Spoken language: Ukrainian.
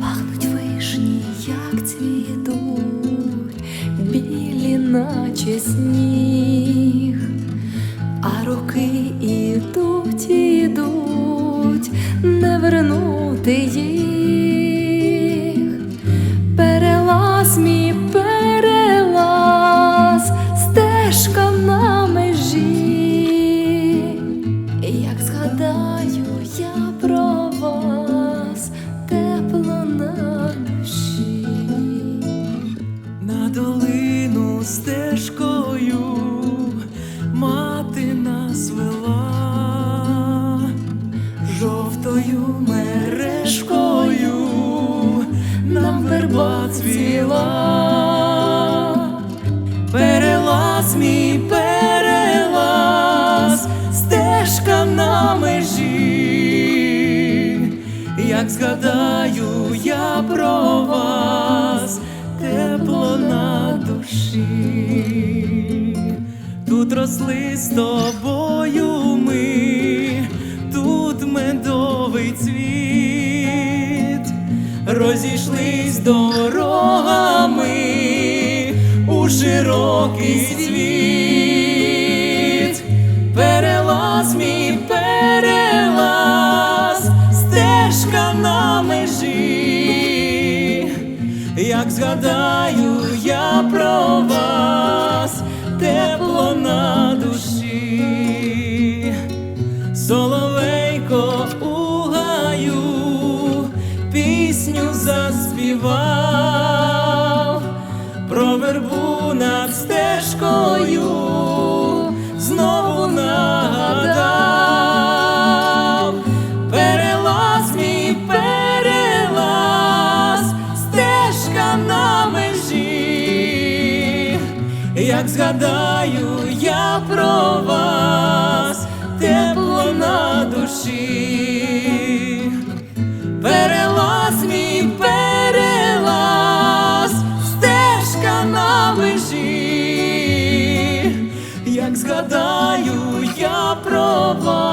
пахнуть вишні, як цвітуть, білі, наче сніг, а роки ідуть, ідуть, не вернути їх. Цвіла. Перелаз мій перелаз, стежка на межі, як згадаю я про вас, тепло на душі, тут росли з тобою ми, тут медовий цвіт, розійшлись дорогами у широкий світ, перелаз мій перелаз, стежка на межі, як згадаю я про вас, тепло на душі, заспівав, про вербу над стежкою знову нагадав, перелаз мій перелаз, стежка на межі, як згадаю я про вас, про вас.